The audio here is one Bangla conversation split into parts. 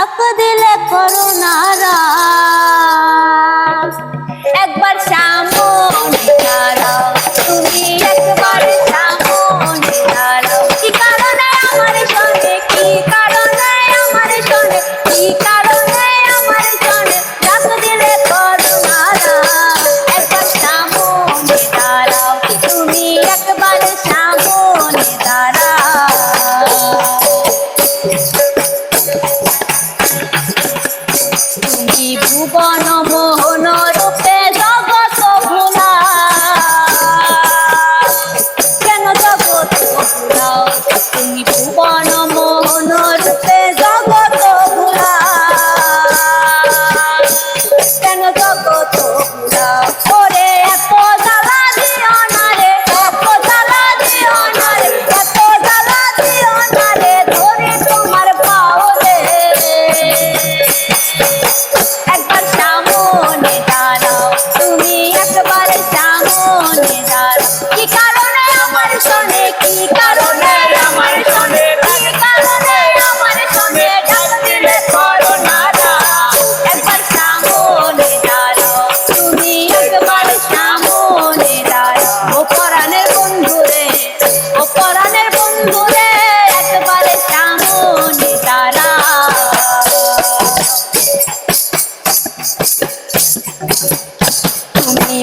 ডাক দিলে করুণারা তুমি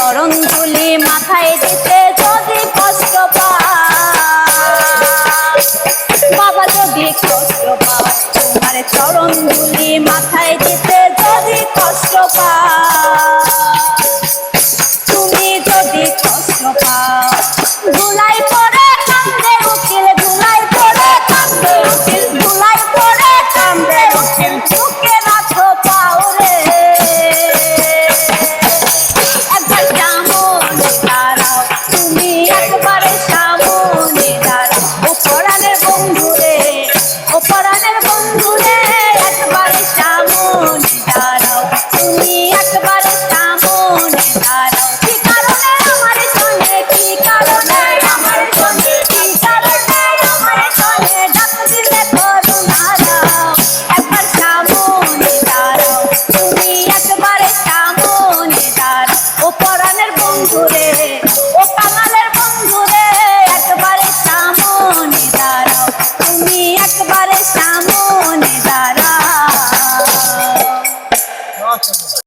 চরণ ধুলি মাথায় দিতে যদি কষ্ট বাবা যদি কষ্ট পায় তোমার চরণ ধুলি মাথায়